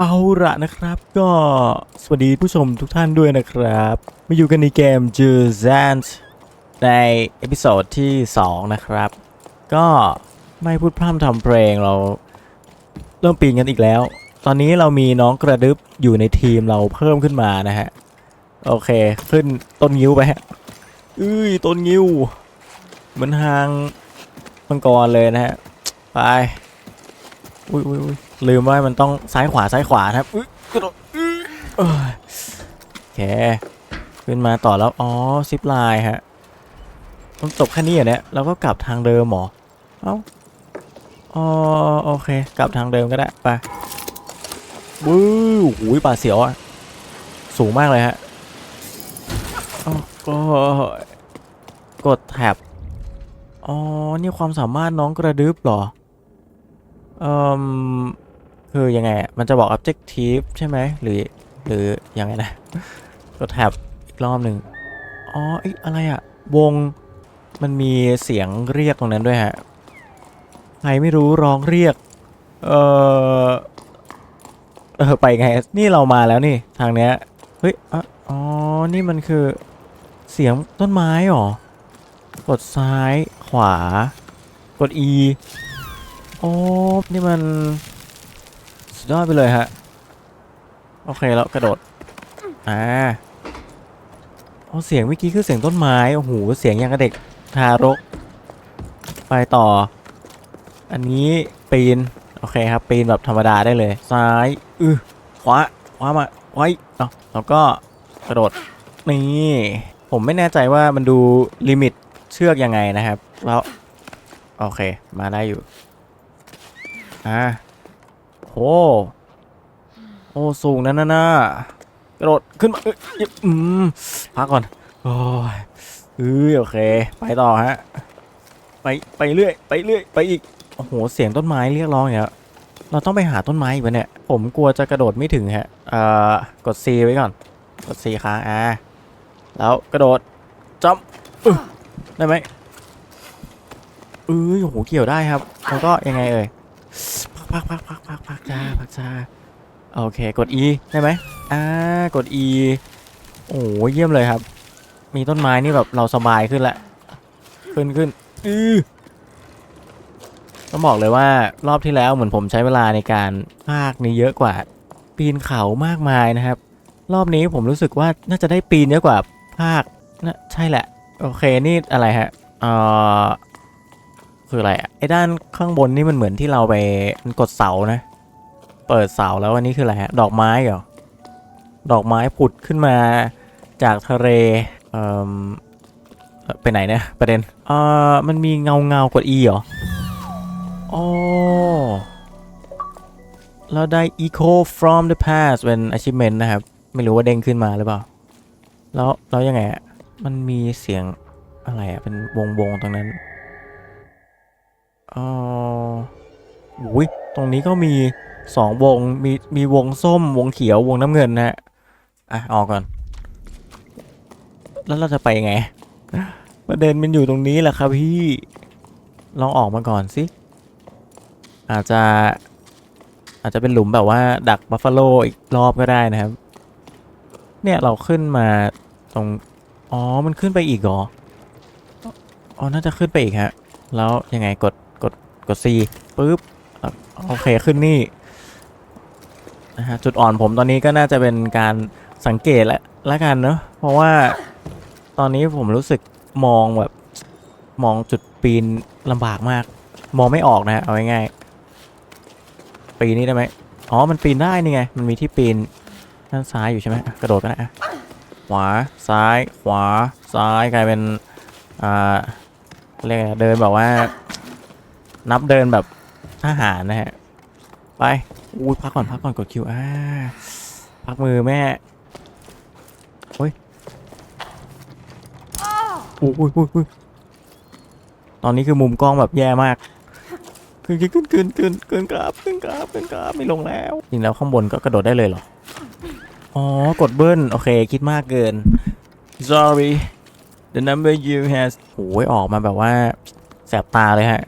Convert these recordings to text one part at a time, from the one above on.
เอาละนะครับก็สวัสดีผู้ชมทุกท่านด้วยนะครับ มาอยู่กันในเกม j u z a n t ในเอพิโซดที่ 2 นะครับ ก็ไม่พูดพร่ำทำเพลงเราเริ่มปีนกันอีกแล้ว ตอนนี้เรามีน้องกระดึบอยู่ในทีมเราเพิ่มขึ้นมานะฮะ โอเค ขึ้นต้นงิ้วไปฮะอุ้ยต้นงิ้ว เหมือนหางมังกรเลยนะฮะ ไป อุ้ยอุ้ยอุ้ย ลืมว่ามันต้องซ้ายขวาซ้ายขวานะครับอุ้ยกระโดดอือเอ้ยโอเคขึ้นมาต่อแล้ว อ๋อซิปไลน์ฮะต้องจบแค่นี้เหรอเนี่ยเราก็กลับทางเดิมหรอ เอ้าอ๋อโอเค กลับทางเดิมก็ได้ไปวู้หูยป่าเสียวอะสูงมากเลยฮะอ๋อก็กดแท็บ อ๋อ นี่ความสามารถน้องกระดึบเหรอ เอ่ม คือยังไงมันจะบอก objective ใช่ไหมหรือหรือยังไงนะกดแท็บอีกรอบหนึ่งอ๋อเอยอะไรอะวงมันมีเสียงเรียกตรงนั้นด้วยฮะใครไม่รู้ร้องเรียก เออเออไปไงนี่เรามาแล้วนี่ทางเนี้ยเฮ้ยอะอ๋อนี่มันคือเสียงต้นไม้เหรอกดซ้ายขวา กด E โอ้นี่มัน สุดยอดไปเลยฮะ โอเคแล้วกระโดด อ่าโอ้เสียงเมื่อกี้คือเสียงต้นไม้ โอ้โห เสียงย่างกับเด็กทารก ไปต่อ อันนี้ปีน โอเคครับ ปีนแบบธรรมดาได้เลย ซ้ายอือขวาขวามาไว้เนาะแล้วก็กระโดด นี่ ผมไม่แน่ใจว่ามันดูลิมิตเชือกยังไงนะครับ แล้ว โอเค มาได้อยู่ อ่า โอ้โอ้สูงนั่นน่ะนะกระโดดขึ้นมาอืมพักก่อน โอ้ยเอ้ยโอเค ไปต่อฮะ ไปไปเรื่อยไปเรื่อยไปอีก โอ้โห เสียงต้นไม้เรียกร้องอย่างเงี้ยเราต้องไปหาต้นไม้อีกวะเนี่ย ผมกลัวจะกระโดดไม่ถึงฮะ เอ่อ กด C ไว้ก่อน กด C ค้างอ่าแล้วกระโดดจัมได้ไหมเอ้ยโอ้โห เกี่ยวได้ครับ แล้วก็ยังไงเอ่ย พักพักพักพักพักจ้าพักจ้าโอเคกด E ได้ไหมอ่ากด E โอ้เยี่ยมเลยครับ มีต้นไม้นี่แบบเราสบายขึ้นละขึ้นขึ้นอือต้องบอกเลยว่ารอบที่แล้วเหมือนผมใช้เวลาในการภาคนี้เยอะกว่า ปีนเขามากมายนะครับ รอบนี้ผมรู้สึกว่าน่าจะได้ปีนเยอะกว่าภาคนะใช่แหละ โอเคนี่อะไรฮะเอ่อ คืออะไรอะไอ้ด้านข้างบนนี่มันเหมือนที่เราไปมันกดเสานะ เปิดเสาแล้วอันนี้คืออะไรฮะดอกไม้เหรอดอกไม้ผุดขึ้นมาจากทะเลเอ่อไปไหนเนี่ยประเด็นเอ่อมันมีเงาเงากด E เหรออ๋อเราได้ echo from the past เป็น achievement นะครับ ไม่รู้ว่าเด้งขึ้นมาหรือเปล่า แล้วแล้วยังไงอะมันมีเสียงอะไรอะเป็นวงวงๆตรงนั้น อ๋ออุ้ยตรงนี้ก็มีสองวงมีมีวงส้มวงเขียววงน้ำเงินนะฮะอะออกก่อน แล้วเราจะไปไง ประเด็นมันอยู่ตรงนี้แหละครับพี่ ลองออกมาก่อนสิ อาจจะ อาจจะเป็นหลุมแบบว่าดักบัฟฟาโลอีกรอบก็ได้นะครับ เนี่ยเราขึ้นมาตรง อ๋อ มันขึ้นไปอีกเหรอ อ๋อ น่าจะขึ้นไปอีกฮะ แล้วยังไงกด กด C ปุ๊บโอเคขึ้นนี่นะฮะจุดอ่อนผมตอนนี้ก็น่าจะเป็นการสังเกตและละกันเนาะเพราะว่าตอนนี้ผมรู้สึกมองแบบมองจุดปีนลำบากมาก มองไม่ออกนะเอาง่ายๆปีนนี่ได้ไหมอ๋อมันปีนได้นี่ไงมันมีที่ปีนด้านซ้ายอยู่ใช่ไหมกระโดดก็ได้อะขวาซ้ายขวาซ้ายกลายเป็นอ่าเรียกไงเดินแบบว่า นับเดินแบบทหารนะฮะ ไปอุ้ยพักก่อนพักก่อนกดคิวอ่าพักมือแม่โอ้ยอุ้ยอุ้ยอุ้ยอุ้ยตอนนี้คือมุมกล้องแบบแย่มากขึ้นขึ้นขึ้นขึ้นขึ้นกราบขึ้นกราบขึ้นกราบไม่ลงแล้วจริงแล้วข้างบนก็กระโดดได้เลยเหรออ๋อกดเบิ้ลโอเคคิดมากเกิน sorry the number you has โอ้ยออกมาแบบว่าแสบตาเลยฮะ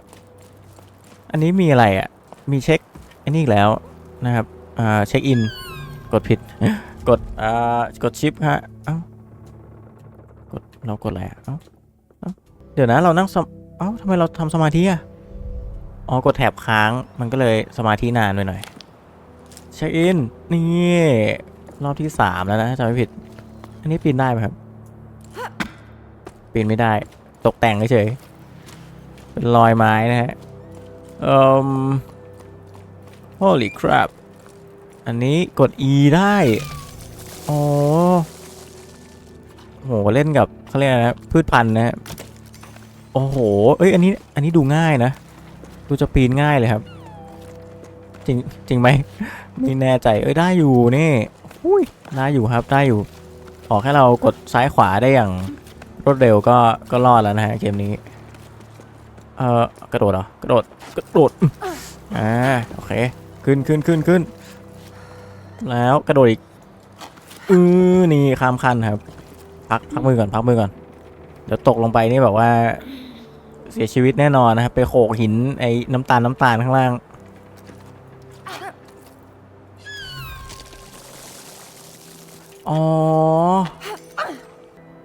อันนี้มีอะไรอะ มีเช็คอันนี้อีกแล้วนะครับอ่าเช็คอิน กดผิด กดอ่ากดชิปฮะเอ้ากดเรากดอะไรอะเอ้าเอ้าเดี๋ยวนะเรานั่งสมเอ้าทำไมเราทำสมาธิอะอ๋อกดแถบค้างมันก็เลยสมาธินานไปหน่อยเช็คอินนี่รอบที่สามแล้วนะถ้าจำไม่ผิด อันนี้ปีนได้ไหมครับ ปีนไม่ได้ ตกแต่งเฉยๆเป็นรอยไม้นะฮะ เอ่อ holy crap อันนี้กด E ได้ อ๋อโหเล่นกับเขาเรียกนะพืชพันธุ์นะฮะโอ้โห เอ้ย อันนี้ อันนี้ดูง่ายนะ ดูจะปีนง่ายเลยครับ จริง จริงไหม ไม่แน่ใจ เอ้ย ได้อยู่นี่อุ้ย ได้อยู่ครับ ได้อยู่ ขอแค่เรากดซ้ายขวาได้อย่างรวดเร็วก็ ก็รอดแล้วนะฮะเกมนี้ เอ่อกระโดดเหรอกระโดดกระโดดอ่าโอเคขึ้นขึ้นขึ้นขึ้นแล้วกระโดดอีกอือนี่ข้ามขั้นครับ พักพักมือก่อนพักมือก่อนเดี๋ยวตกลงไปนี่แบบว่า เสียชีวิตแน่นอนนะครับไปโขกหินไอ้น้ำตาลน้ำตาลข้างล่างอ๋อ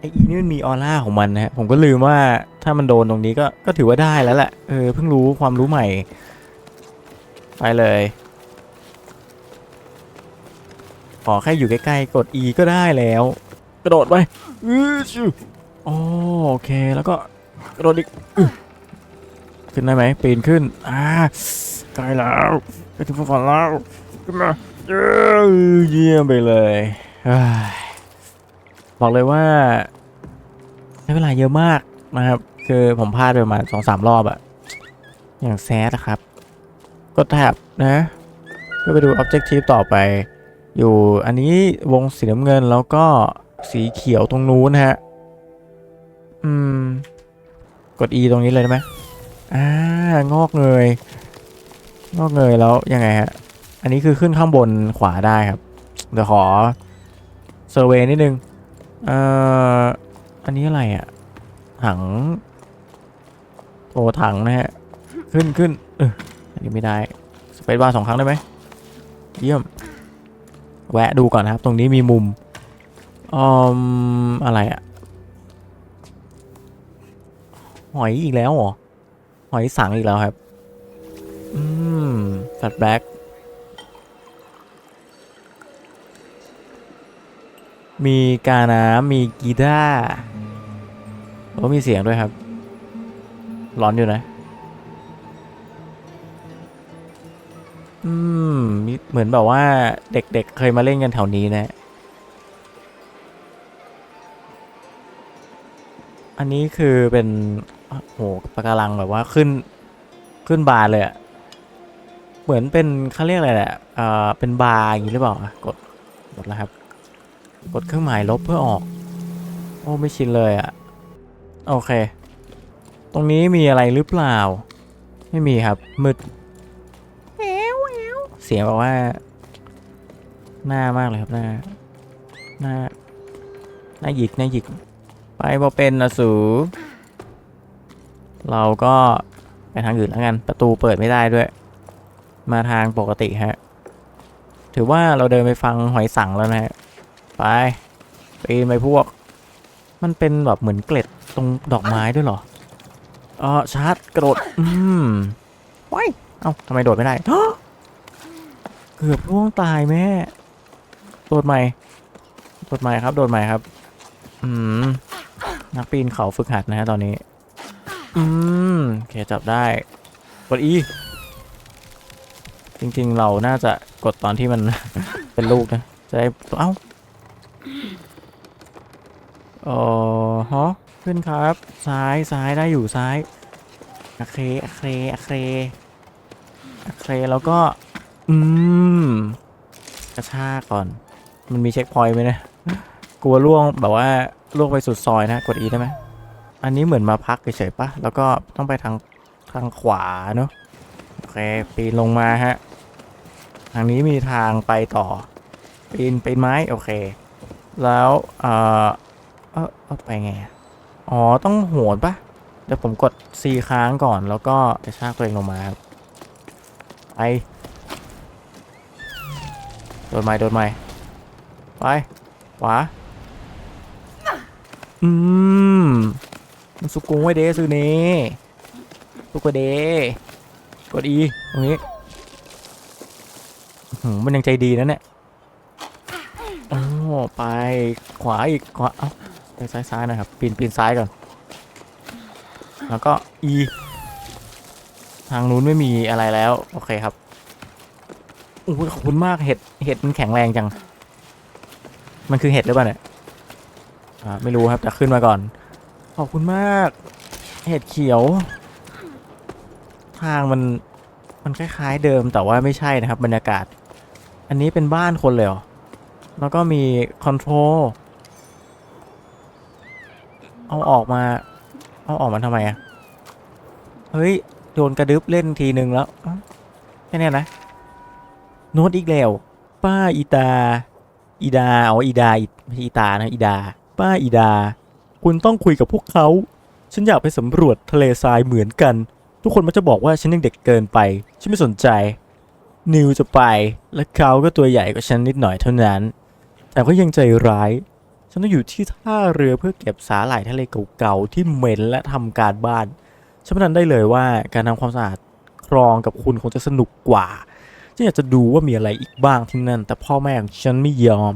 ไอ้อีนี่มันมีออร่าของมันนะฮะผมก็ลืมว่าถ้ามันโดนตรงนี้ก็ก็ถือว่าได้แล้วแหละเออเพิ่งรู้ความรู้ใหม่ ไปเลยขอแค่อยู่ใกล้ๆกด E ก็ได้แล้ว กระโดดไปอือชิวโอเคแล้วก็กระโดดอีกอขึ้นได้ไหมปีนขึ้นอ่าใกล้แล้วใกล้ถึงฝั่งแล้วขึ้นมาเยี่ยมไปเลยเฮ้ย บอกเลยว่าใช้เวลาเยอะมากนะครับ คือผมพลาดไปประมาณสองสามรอบอะอย่างแซดนะครับ กดแท็บนะเพื่อไปดู Objective ต่อไป อยู่อันนี้วงสีน้ำเงินแล้วก็สีเขียวตรงนู้นฮะ อืม กด E ตรงนี้เลยได้ไหมอ่างอกเงย งอกเงยแล้วยังไงฮะ อันนี้คือขึ้นข้างบนขวาได้ครับ เดี๋ยวขอเซอร์เวย์นิดนึง เอ่อ อันนี้อะไรอะ่ะ ถัง โอ้ถังนะฮะ ขึ้นขึ้นเอออันนี้ไม่ได้ สเปซบาร์สองครั้งได้ไหม เยี่ยม แวะดูก่อนนะครับ ตรงนี้มีมุมอืมอะไรอะหอยอีกแล้วเหรอ หอยสังอีกแล้วครับ อืมแฟลชแบ็ก มีกาน้ำมีกีตาร์แล้วมีเสียงด้วยครับ ร้อนอยู่นะ อืมมีเหมือนแบบว่าเด็กๆเเคยมาเล่นกันแถวนี้นะ อันนี้คือเป็นโอ้โหปะการังแบบว่าขึ้น ขึ้นบาร์เลยอะเหมือนเป็นเขาเรียกอะไรแหละเอ่อเป็นบาร์อย่างนี้หรือเปล่ากด กดแล้วครับ กดเครื่องหมายลบเพื่อออก โอ้ไม่ชินเลยอะโอเค ตรงนี้มีอะไรหรือเปล่า ไม่มีครับมืดเสียงแบบว่า หน้ามากเลยครับหน้า หน้า หน้าหยิกหน้าหยิก ไปพอเป็นนะสูเราก็ไปทางอื่นแล้วกัน ประตูเปิดไม่ได้ด้วย มาทางปกติฮะ ถือว่าเราเดินไปฟังหอยสังแล้วนะฮะ ไปปีนไปพวก มันเป็นแบบเหมือนเกล็ดตรงดอกไม้ด้วยเหรอเออชาร์จกระโดด อืมว้ายเอ้าทำไมโดดไม่ได้เกือบร่วงตายแม่ โดดใหม่ โดดใหม่ครับ โดดใหม่ครับ อืม นักปีนเขาฝึกหัดนะฮะตอนนี้ อืมโอเคจับได้ กด E จริงๆเราน่าจะกดตอนที่มัน เป็นลูกนะ จะได้ เอ้า ออฮะขึ้นครับ ซ้ายซ้ายได้อยู่ซ้ายโอเคโอเคโอเคโอเคแล้วก็ อืม กระชากก่อน มันมีเช็คพอยต์ไหมนะกลัวล่วงแบบว่าล่วงไปสุดซอยนะ กด E ได้ไหมอันนี้เหมือนมาพักเฉยๆปะแล้วก็ต้องไปทางทางขวาเนอะโอเคปีนลงมาฮะ ทางนี้มีทางไปต่อ ปีนปีนไม้ โอเค แล้วเออเออเอาไปไง อ๋อ ต้องโหนปะเดี๋ยวผมกด C ค้างก่อนแล้วก็กระชากตัวเองลงมาครับไปโดนไม้โดนไม้ไปขวาอืมมันสุกุงไว้เดซูเน่สุกเดกดอีตรงนี้หือมันยังใจดีนะเนี่ย ไปขวาอีกขวาเอ้าไปซ้ายซ้ายๆนะครับ ปีนปีนซ้ายก่อน แล้วก็อีทางนู้นไม่มีอะไรแล้ว โอเคครับโอ้ยขอบคุณมากเห็ดเห็ดมันแข็งแรงจัง มันคือเห็ดหรือเปล่าเนี่ยอ่าไม่รู้ครับแต่ขึ้นมาก่อน ขอบคุณมาก เห็ดเขียว ทางมันมันคล้าย ๆ เดิมแต่ว่าไม่ใช่นะครับ บรรยากาศ อันนี้เป็นบ้านคนเลยเหรอ แล้วก็มีคอนโทรลเอาออกมา เอาออกมาทำไมอะเฮ้ย โดนกระดึบเล่นทีหนึ่งแล้วแค่นี้นะ โน้ตอีกแล้ว ป้าอีตา อีดาเอาอีดาอีไม่ใช่อีตานะอีดา ป้าอีดา คุณต้องคุยกับพวกเขา ฉันอยากไปสำรวจทะเลทรายเหมือนกัน ทุกคนมันจะบอกว่าฉันยังเด็กเกินไป ฉันไม่สนใจ นิวจะไป และเขาก็ตัวใหญ่กว่าฉันนิดหน่อยเท่านั้น แต่ก็ยังใจร้าย ฉันต้องอยู่ที่ท่าเรือเพื่อเก็บสาหร่ายทะเลเก่าๆที่เหม็นและทำการบ้าน ฉันพนันได้เลยว่าการทำความสะอาดคลองกับคุณคงจะสนุกกว่า ฉันอยากจะดูว่ามีอะไรอีกบ้างที่นั่น แต่พ่อแม่ของฉันไม่ยอม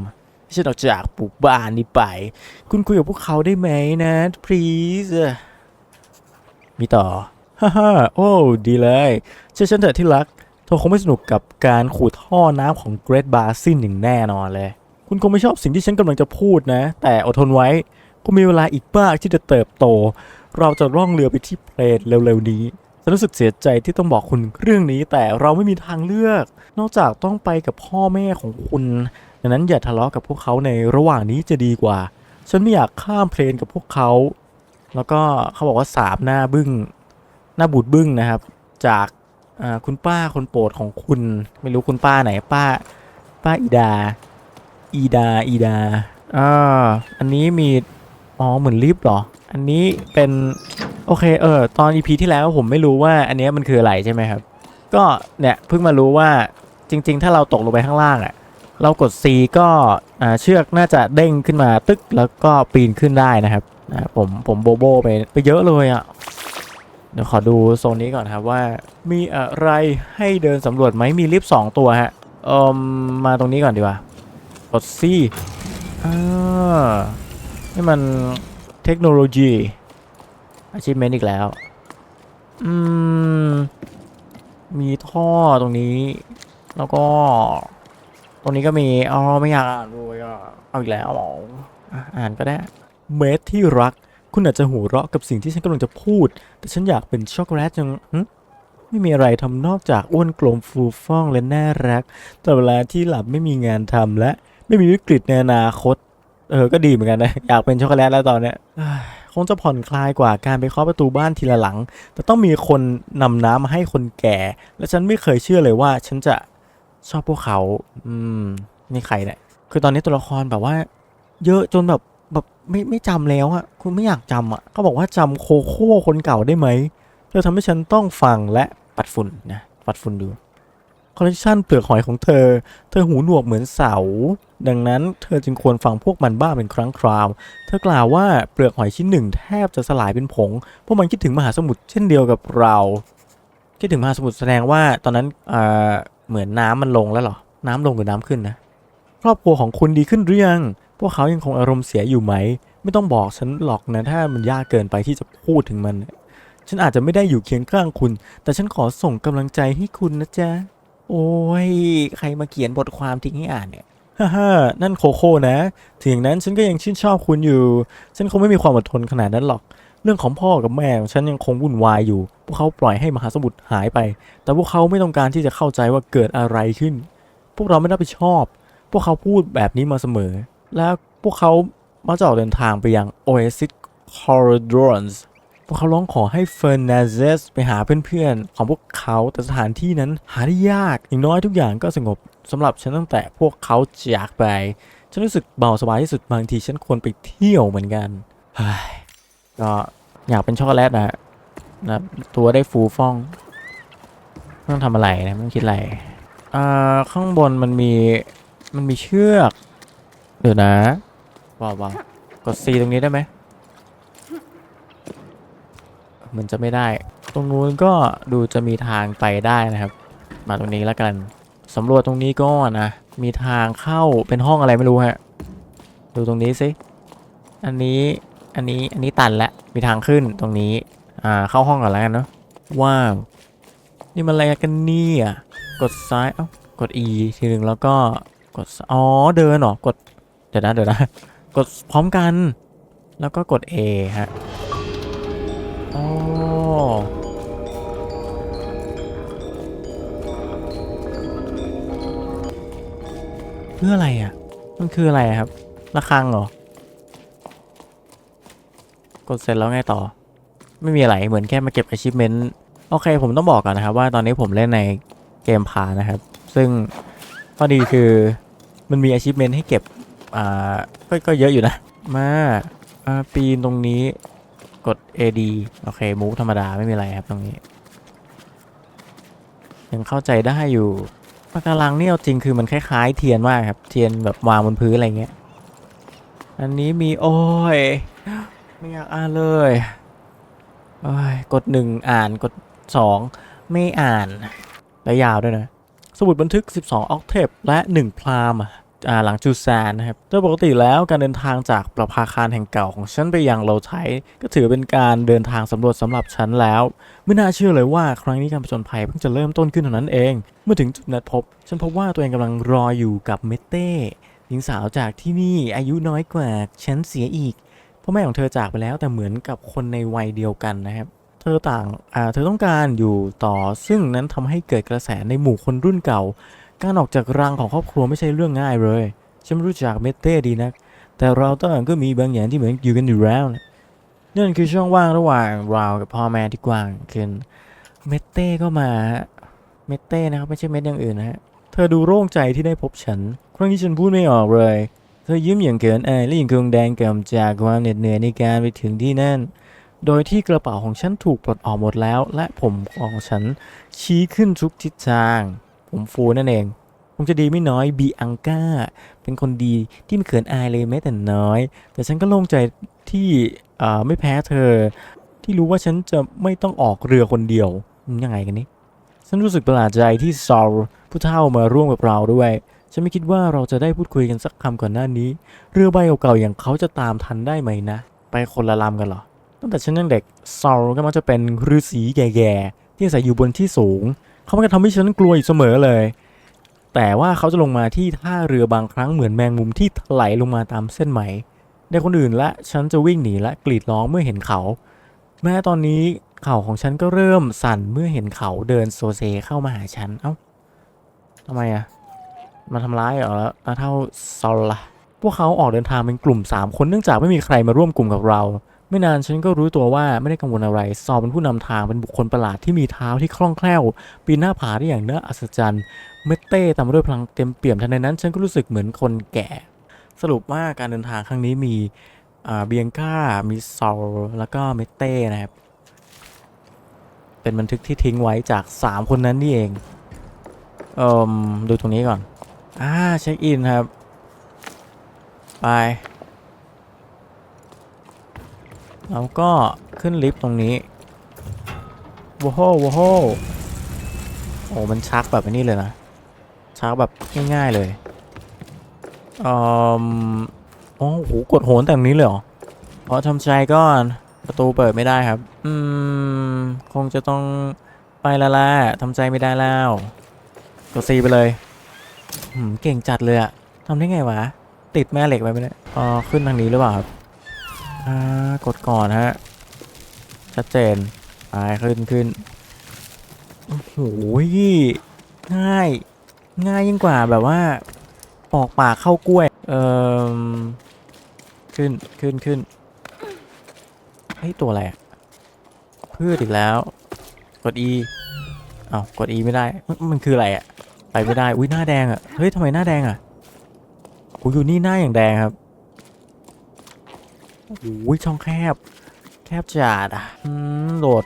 ฉันออกจากปลูกบ้านนี้ไป คุณคุยกับพวกเขาได้ไหมนะ please มีต่อ ฮ่าฮ่าโอ้ ดีเลยเชื่อฉันเถอะที่รัก เธอคงไม่สนุกกับการขูดท่อน้ำของ Great Basin อย่างแน่นอนเลย คุณคงไม่ชอบสิ่งที่ฉันกำลังจะพูดนะ แต่อดทนไว้คุณมีเวลาอีกมากที่จะเติบโต เราจะล่องเรือไปที่เพลนเร็วๆนี้ฉันรู้สึกเสียใจที่ต้องบอกคุณเรื่องนี้ แต่เราไม่มีทางเลือก นอกจากต้องไปกับพ่อแม่ของคุณดังนั้นอย่าทะเลาะกับพวกเขาในระหว่างนี้จะดีกว่า ฉันไม่อยากข้ามเพลนกับพวกเขา แล้วก็เขาบอกว่าสามหน้าบึ้ง หน้าบูดบึ้งนะครับ จากคุณป้าคนโปรดของคุณ ไม่รู้คุณป้าไหนป้า ป้าอีดา อีดาอีดาอ่าอันนี้มีอ๋อเหมือนลิฟต์เหรอ อันนี้เป็นโอเคเออตอน EP ที่แล้วผมไม่รู้ว่าอันนี้มันคืออะไรใช่ไหมครับ ก็เนี่ยเพิ่งมารู้ว่าจริง ๆ ถ้าเราตกลงไปข้างล่างอะ่ะเรากด C ก็อ่าเชือกน่าจะเด้งขึ้นมาตึกแล้วก็ปีนขึ้นได้นะครับอ่าผมผมโบโบไปไปเยอะเลยอะ่ะเดี๋ยวขอดูโซนนี้ก่อนครับว่า มีอะไรให้เดินสำรวจไหมมีลิฟต์สองตัวฮะเอ่มาตรงนี้ก่อนดีกว่า ด C อ่านี่มันเทคโนโลยี achievement อีกแล้ว อืม มีท่อตรงนี้ แล้วก็ ตรงนี้ก็มีอ๋อไม่อยากอ่านเลยอะเอาอีกแล้วหรออ่านก็ได้ เมทที่รัก คุณอาจจะหัวเราะกับสิ่งที่ฉันกำลังจะพูด แต่ฉันอยากเป็นช็อกโกแลตยังหึไม่มีอะไรทำนอกจากอ้วนกลมฟูฟ่องและน่ารัก แต่เวลาที่หลับไม่มีงานทำและ ไม่มีวิกฤตในอนาคต เออ ก็ดีเหมือนกันนะ อยากเป็นช็อกโกแลตแล้วตอนเนี้ยคงจะผ่อนคลายกว่าการไปเคาะประตูบ้านทีละหลัง แต่ต้องมีคนนำน้ำมาให้คนแก่ และฉันไม่เคยเชื่อเลยว่า ฉันจะชอบพวกเขา อืม นี่ใครเนี่ย คือตอนนี้ตัวละครแบบว่า เยอะจนแบบแบบไม่ไม่จำแล้วอะคุณไม่อยากจำอะเขาบอกว่าจำโคโค่คนเก่าได้ไหมเธอทำให้ฉันต้องฟังและปัดฝุ่นนะ ปัดฝุ่นดู คอลเลคชันเปลือกหอยของเธอ เธอหูหนวกเหมือนเสา ดังนั้นเธอจึงควรฟังพวกมันบ้างเป็นครั้งคราว เธอกล่าวว่าเปลือกหอยชิ้นหนึ่งแทบจะสลายเป็นผงพราะมันคิดถึงมหาสมุทรเช่นเดียวกับเรา คิดถึงมหาสมุทรแสดงว่าตอนนั้นเอ่อเหมือนน้ำมันลงแล้วหรอ น้ำลงหรือน้ำขึ้นนะ ครอบครัวของคุณดีขึ้นหรือยัง พวกเขายังคงอารมณ์เสียอยู่ไหม ไม่ต้องบอกฉันหรอกนะถ้ามันยากเกินไปที่จะพูดถึงมัน ฉันอาจจะไม่ได้อยู่เคียงข้างคุณ แต่ฉันขอส่งกำลังใจให้คุณนะจ๊ะ โอ้ย ใครมาเขียนบทความทิ้งให้อ่านเนี่ย ฮ่าฮ่านั่นโคโค่นะ ถึงอย่างนั้นฉันก็ยังชื่นชอบคุณอยู่ ฉันคงไม่มีความอดทนขนาดนั้นหรอก เรื่องของพ่อกับแม่ของฉันยังคงวุ่นวายอยู่ พวกเขาปล่อยให้มหาสมุทรหายไป แต่พวกเขาไม่ต้องการที่จะเข้าใจว่าเกิดอะไรขึ้น พวกเราไม่รับผิดชอบ พวกเขาพูดแบบนี้มาเสมอ แล้วพวกเขามักจะออกเดินทางไปยัง Oasis Corridors พวกเขาร้องขอให้เฟอร์นันเซสไปหาเพื่อนๆของพวกเขาแต่สถานที่นั้นหาได้ยากอย่างน้อยทุกอย่างก็สงบสำหรับฉันตั้งแต่พวกเขาจากไป ฉันรู้สึกเบาสบายที่สุดบางทีฉันควรไปเที่ยวเหมือนกันก็อยากเป็นช็อกโกแลตนะนะตัวได้ฟูฟ่องไม่ต้องทำอะไรนะไม่ต้องคิดอะไรอ่าข้างบนมันมีมันมีเชือก เดี๋ยวนะว้าวว้ากด C ตรงนี้ได้ไหมเห มือนจะไม่ได้ ตรงนู้นก็ดูจะมีทางไปได้นะครับ มาตรงนี้แล้วกันสำรวจตรงนี้ก็นะมีทางเข้าเป็นห้องอะไรไม่รู้ฮะดูตรงนี้สิอันนี้อันนี้อันนี้ตันแล้วมีทางขึ้นตรงนี้อ่าเข้าห้องก่อนแล้วกันเนาะว้าว นี่มันอะไรกันเนี่ยกดซ้ายเอ้ากด E ทีหนึ่งแล้วก็กดอ๋อเดินเหรอกดเดี๋ยวนะเดี๋ยวนะกดพร้อมกัน แล้วก็กด A ฮะ อ๋อเพื่ออะไรอะ มันคืออะไรครับ ระฆังเหรอ กดเสร็จแล้วไงต่อ ไม่มีอะไรเหมือนแค่มาเก็บ achievement โอเคผมต้องบอกก่อนนะครับ ว่าตอนนี้ผมเล่นในเกมพานะครับ ซึ่งข้อดีคือมันมี achievement ให้เก็บ อ่า ก็ก็เยอะอยู่นะ มา อ่า ปีนตรงนี้ กด AD โอเคมูฟธรรมดาไม่มีอะไรครับตรงนี้ ยังเข้าใจได้อยู่ปะการังนี่เอาจริงคือมันคล้ายๆ เทียนมากครับ เทียนแบบวางบนพื้นอะไรเงี้ย อันนี้มีโอ้ยไม่อยากอ่านเลยโอ้ยกดหนึ่งอ่านกดสองไม่อ่านและยาวด้วยนะ สมุดบันทึก 12 ออกเทปและ 1 พรามอะอ่า หลังจูซานนะครับโดยปกติแล้วการเดินทางจากประภาคารแห่งเก่าของฉันไปยังโลไทก็ถือเป็นการเดินทางสำรวจสำหรับฉันแล้ว ไม่น่าเชื่อเลยว่าครั้งนี้การผจญภัยเพิ่งจะเริ่มต้นขึ้นเท่านั้นเอง เมื่อถึงจุดนัดพบ ฉันพบว่าตัวเองกำลังรออยู่กับเมเต้หญิงสาวจากที่นี่อายุน้อยกว่าฉันเสียอีกพ่อแม่ของเธอจากไปแล้วแต่เหมือนกับคนในวัยเดียวกันนะครับ เธอต่างเธอต้องการอยู่ต่อซึ่งนั้นทำให้เกิดกระแสในหมู่คนรุ่นเก่า การออกจากรังของครอบครัวไม่ใช่เรื่องง่ายเลย ฉันไม่รู้จักเมเต้ดีนัก แต่เราต่างก็มีบางอย่างที่เหมือนอยู่กันอยู่แล้วนะนั่นคือช่องว่างระหว่างเรากับพ่อแม่ที่กว้างขึ้น เมเต้ก็มา เมเต้นะครับไม่ใช่เม็ดอย่างอื่นนะฮะ เธอดูโล่งใจที่ได้พบฉัน ครั้งที่ฉันพูดไม่ออกเลย เธอยิ้มอย่างเกินอายและยังคงแดงกำจากความเหน็ดเหนื่อยในการไปถึงที่นั่น โดยที่กระเป๋าของฉันถูกปลดออกหมดแล้ว และผมของฉันชี้ขึ้นทุกทิศทาง ผมฟูนั่นเองคงจะดีไม่น้อยบีอังกาเป็นคนดีที่ไม่เขินอายเลยแม้แต่น้อย แต่ฉันก็โล่งใจที่อ่อไม่แพ้เธอ ที่รู้ว่าฉันจะไม่ต้องออกเรือคนเดียวยังไงกันนี่ฉันรู้สึกประหลาดใจที่ซอลผู้เฒ่ามาร่วมกับเราด้วย ฉันไม่คิดว่าเราจะได้พูดคุยกันสักคำก่อนหน้านี้ เรือใบเก่าๆอย่างเขาจะตามทันได้ไหมนะ ไปคนละลำกันเหรอตั้งแต่ฉันยังเด็กซอลก็มักจะเป็นฤาษีแก่ๆที่อาศัยอยู่บนที่สูง เขามักจะทำให้ฉันกลัวอยู่เสมอเลย แต่ว่าเขาจะลงมาที่ท่าเรือบางครั้งเหมือนแมงมุมที่ถลายลงมาตามเส้นไหมในคนอื่นและฉันจะวิ่งหนีและกรีดร้องเมื่อเห็นเขา แม้ตอนนี้เข่าของฉันก็เริ่มสั่นเมื่อเห็นเขาเดินโซเซเข้ามาหาฉัน เอ้าทำไมอะมาทำร้ายเหรอแล้วแล้วเท่าซอลล่ะพวกเขาออกเดินทางเป็นกลุ่ม 3 คนเนื่องจากไม่มีใครมาร่วมกลุ่มกับเรา ไม่นานฉันก็รู้ตัวว่าไม่ได้กังวลอะไร ซอลเป็นผู้นำทางเป็นบุคคลประหลาดที่มีเท้าที่คล่องแคล่ว ปีนหน้าผาได้อย่างน่าอัศจรรย์ เมเต้ตามด้วยพลังเต็มเปี่ยมทันในนั้นฉันก็รู้สึกเหมือนคนแก่ สรุปว่าการเดินทางครั้งนี้มีเบียงก้า มีซอลแล้วก็เมเต้นะครับ เป็นบันทึกที่ทิ้งไว้จาก 3 คนนั้นนี่เองเอ่มดูตรงนี้ก่อนอ่าเช็คอินครับ ไป แล้วก็ขึ้นลิฟต์ตรงนี้ว้าวว้าวโอ้มันชักแบบนี้เลยนะ ชักแบบง่ายๆเลยเอ่อโอ้โหกดโหนแต่งนี้เลยเหรออ๋อทำใจก่อนประตูเปิดไม่ได้ครับ อืม คงจะต้องไปละละทำใจไม่ได้แล้ว กดซีไปเลยเก่งจัดเลยอะทำได้ไงวะ ติดแม่เหล็กไปไมเนี่ยอ๋อขึ้นทางนี้หรือเปล่าครับ อ่ากดก่อนฮะ ชัดเจนไปขึ้นขึ้นโอ้โหง่าย ง่ายยิ่งกว่าแบบว่า ปอกปากเข้ากล้วย เอ่อ ขึ้นขึ้นขึ้นเฮ้ยตัวอะไรพืชอีกแล้ว กด E เอาวกด E ไม่ได้ มันคืออะไรอะไปไม่ได้ อุ้ยหน้าแดงอะเฮ้ยทำไมหน้าแดงอะโอ้อยู่นี่หน้าอย่างแดงครับ โอ้ยช่องแคบ แคบจัดอะโหลด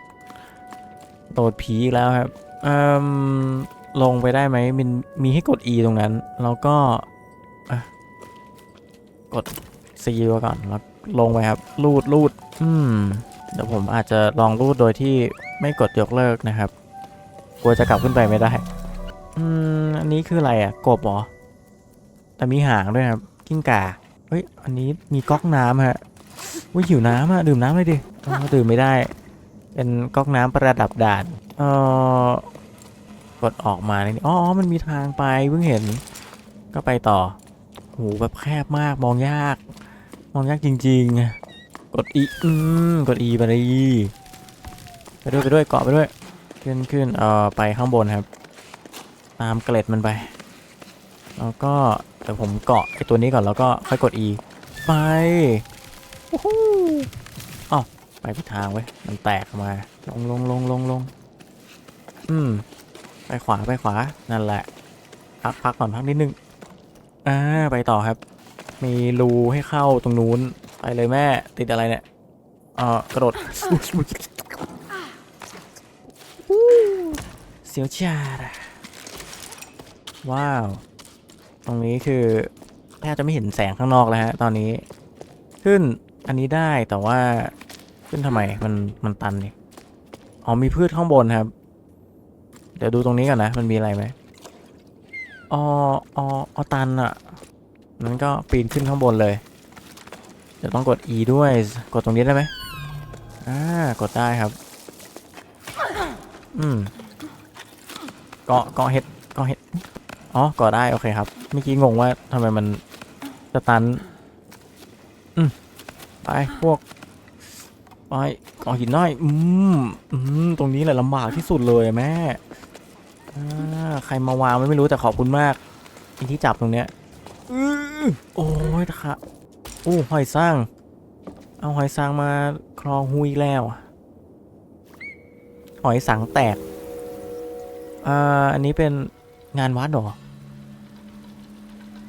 โหลดผีแล้วครับเอ่มลงไปได้ไหมมันมีให้กด E ตรงนั้น แล้วก็กด C ไว้ก่อนแล้วลงไปครับ รูดรูดอืมเดี๋ยวผมอาจจะลองรูดโดยที่ไม่กดยกเลิกนะครับกลัวจะกลับขึ้นไปไม่ได้อืมอันนี้คืออะไรอะกบเหรอแต่มีหางด้วยครับกิ้งก่าเฮ้ยอันนี้มีก๊อกน้ำฮะ อุ้ยหิวน้ำอะดื่มน้ำเลยดิดื่มไม่ได้ เป็นก๊อกน้ำประดับด่านเออกดออกมานี่อ๋อ มันมีทางไปเพิ่งเห็น ก็ไปต่อโหแบบแคบมากมองยาก มองยากจริง ๆ กด E อืมกด E ไปเลยไปด้วยไปด้วยเกาะไปด้วย ขึ้นขึ้นเอ่อไปข้างบนครับ ตามเกล็ดมันไปแล้วก็เดี๋ยวผมเกาะไอตัวนี้ก่อนแล้วก็ค่อยกด E ไป อ้าวไปผิดทางเว้ย มันแตกมา ลงลงลงลงลงอืม ไปขวาไปขวา นั่นแหละ พักพักก่อนพักนิดนึง อ่า ไปต่อครับ มีรูให้เข้าตรงนู้น ไปเลยแม่ ติดอะไรเนี่ยเอ่อกระโดดอุ๊ยอุ๊ยอู้เสียวชาดว้าว ตรงนี้คือแทบจะไม่เห็นแสงข้างนอกแล้วฮะ ตอนนี้ ขึ้น อันนี้ได้แต่ว่าขึ้นทำไมมันมันตันนี่อ๋อมีพืชข้างบนครับ เดี๋ยวดูตรงนี้ก่อนนะ มันมีอะไรไหมอ๋ออ๋ออ๋อตันอะนั้นก็ปีนขึ้นข้างบนเลยเดี๋ยวต้องกด E ด้วย กดตรงนี้ได้ไหมอ่ากดได้ครับ อืมเกาะเกาะเห็ดเกาะเห็ดอ๋อเกาะได้โอเคครับเมื่อกี้งงว่าทำไมมันสตัน อืม ไปพวกไปกาะหินน้อยอืมอืมตรงนี้แหละลำบากที่สุดเลยแม่อ่าใครมาวางไว้ไม่รู้แต่ขอบคุณมากอีที่จับตรงเนี้ยอือโอ้ยตะคะโอ้หอยสร้าง เอาหอยสร้างมาครองหุยแล้วหอยสังแตกอ่าอันนี้เป็นงานวัดหรอ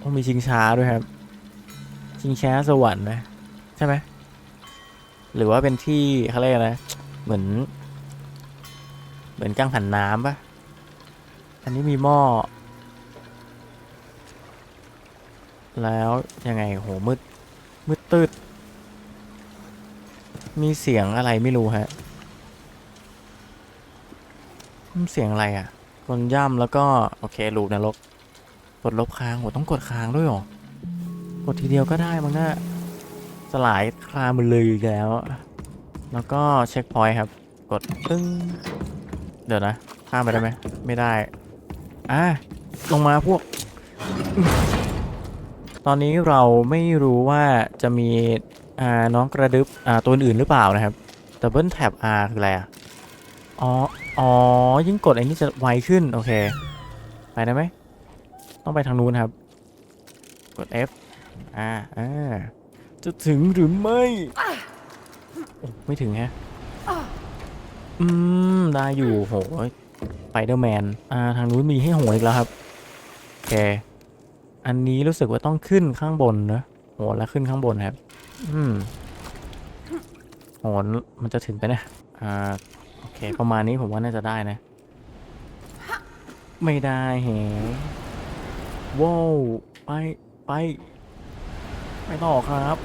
ต้องมีชิงช้าด้วยครับ ชิงช้าสวรรค์นะ ใช่ไหมหรือว่าเป็นที่เขาเรียกอะไรนะเหมือน เหมือนกังหันน้ำปะอันนี้มีหม้อแล้วยังไงโหมืดมืดตืด มีเสียงอะไรไม่รู้ฮะเสียงอะไรอะคนย่ำแล้วก็ โอเคลูกนรกกดลบค้างโหต้องกดค้างด้วยหรอกดทีเดียวก็ได้มั้งนะ สลายคลามันเลยแล้ว แล้วก็เช็คพอยต์ครับ กดตึ้ง เดี๋ยวนะ ข้ามไปได้ไหม ไม่ได้ อะ ลงมาพวก ตอนนี้เราไม่รู้ว่าจะมี อ่า น้องกระดึบ อ่า ตัวอื่นหรือเปล่านะครับดับเบิลแท็บ R คืออะไรอะ อ๋อ อ๋อ ยิ่งกดไอ้นี่จะไวขึ้น โอเค ไปได้ไหม ต้องไปทางนู้นครับ กด F อ่า อ่า จะถึงหรือไม่โอ้ไม่ถึงฮะ อืม ได้อยู่โหไปเดอร์แมน อ่า ทางนู้นมีให้โหนอีกแล้วครับโอเค อันนี้รู้สึกว่าต้องขึ้นข้างบนเนอะโหนแล้วขึ้นข้างบนครับ อืมโหนมันจะถึงไปนะ อ่า โอเค ประมาณนี้ผมว่าน่าจะได้นะ ไม่ได้แฮะว้าวไป ไป ไปต่อครับ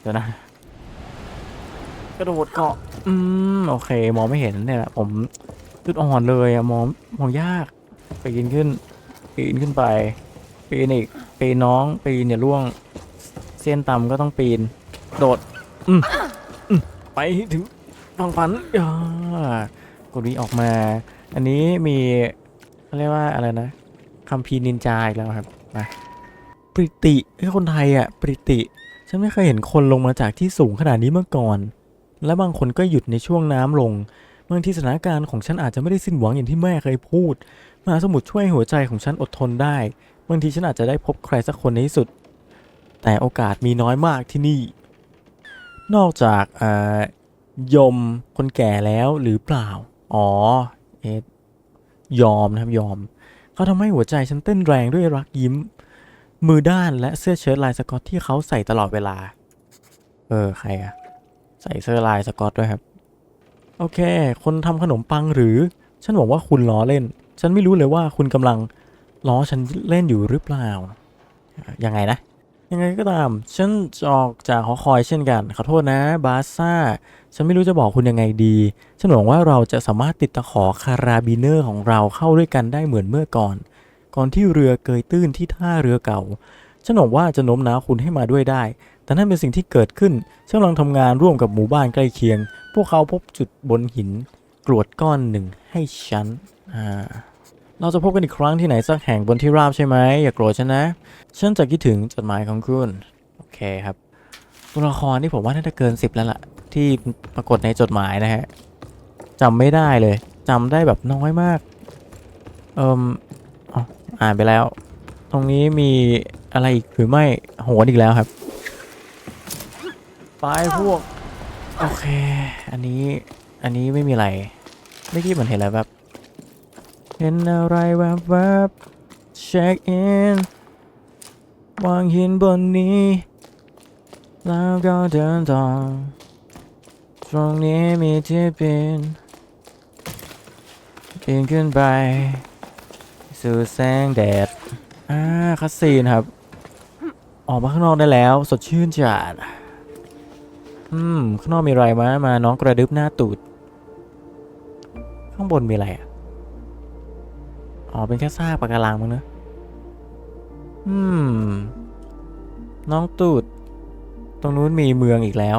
เดี๋ยวนะ กระโดดเกาะ อืม โอเค มองไม่เห็นเนี่ยแหละผมจุดอ่อนเลยอะมองมองยากปีนขึ้นปีนขึ้นไป ปีนอีกปีนน้องปีนอย่าล่วง เส้นต่ำก็ต้องปีน โดดอืมอืมไปให้ถึงฟังฝันอ่ากดวีออกมา อันนี้มีเขาเรียกว่าอะไรนะคัมภีร์นินจาอีกแล้วครับมา ปริติไอ้คนไทยอะปริติ ฉันไม่เคยเห็นคนลงมาจากที่สูงขนาดนี้เมาก่อน และบางคนก็หยุดในช่วงน้ำลงบางทีสถานการณ์ของฉันอาจจะไม่ได้สิ้นหวังอย่างที่แม่เคยพูดมหาสมุทรช่วยหัวใจของฉันอดทนได้บางทีฉันอาจจะได้พบใครสักคนในที่สุด แต่โอกาสมีน้อยมากที่นี่ นอกจากเอ่อยมคนแก่แล้วหรือเปล่า อ๋อเอ็ดยอมนะครับยอม เขาทำให้หัวใจฉันเต้นแรงด้วยรักยิ้ม มือด้านและเสื้อเชิ้ตลายสกอตที่เขาใส่ตลอดเวลา เออ ใครอะใส่เสื้อลายสกอตด้วยครับ โอเค คนทำขนมปังหรือ ฉันหวังว่าคุณล้อเล่น ฉันไม่รู้เลยว่าคุณกำลังล้อฉันเล่นอยู่หรือเปล่า ยังไงนะ ยังไงก็ตาม ฉันจออกจากหอคอยเช่นกัน ขอโทษนะ บาซ่า ฉันไม่รู้จะบอกคุณยังไงดี ฉันหวังว่าเราจะสามารถติดตะขอคาราบิเนอร์ของเราเข้าด้วยกันได้เหมือนเมื่อก่อน ก่อนที่เรือเกยตื้นที่ท่าเรือเก่า ฉันหวังว่าจะโน้มน้าวคุณให้มาด้วยได้ แต่นั่นเป็นสิ่งที่เกิดขึ้น ฉันกำลังทำงานร่วมกับหมู่บ้านใกล้เคียง พวกเขาพบจุดบนหินกรวดก้อนหนึ่งให้ฉัน อ่า เราจะพบกันอีกครั้งที่ไหนสักแห่งบนที่ราบใช่ไหม อย่าโกรธฉันนะ ฉันจะคิดถึงจดหมายของคุณ โอเคครับ ตัวละครที่ผมว่าน่าจะเกินสิบแล้วล่ะ ที่ปรากฏในจดหมายนะฮะจำไม่ได้เลยจำได้แบบน้อยมาก เอิม อ่านไปแล้ว ตรงนี้มีอะไรอีกหรือไม่โหนอีกแล้วครับไปพวก โอเค อันนี้อันนี้ไม่มีอะไร ไม่อกี้เหมือนเห็นอะไรแบบเห็นอะไรแวบแวบเช็คอินวางหินบนนี้ แล้วก็เดินต่อตรงนี้มีที่ปีนปีนขึ้นไป สู่แสงแดด อ่าคัสซีนครับ ออกมาข้างนอกได้แล้ว สดชื่นจัด อืม ข้างนอกมีอะไรมา มาน้องกระดึบหน้าตูด ข้างบนมีอะไรอะ อ๋อ เป็นแค่ซากปะการังมั้งเนอะอืม น้องตูด ตรงนู้นมีเมืองอีกแล้ว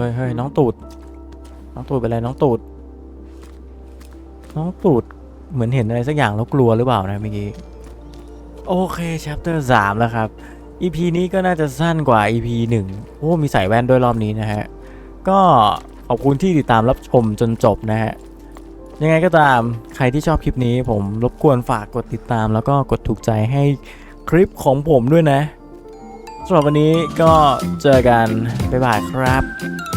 ฮ้ยเฮ้ยน้องตูด น้องตูดเป็นไรน้องตูด น้องตูดเหมือนเห็นอะไรสักอย่างแล้วกลัวหรือเปล่านะเมื่อกี้ โอเค chapter 3แล้วครับ EP นี้ก็น่าจะสั้นกว่า EP 1โอ้ มีใส่แว่นด้วยรอบนี้นะฮะ ก็ขอบคุณที่ติดตามรับชมจนจบนะฮะ ยังไงก็ตามใครที่ชอบคลิปนี้ผมรบกวนฝากกดติดตาม แล้วก็กดถูกใจให้คลิปของผมด้วยนะสำหรับวันนี้ก็เจอกัน บ๊ายบายครับ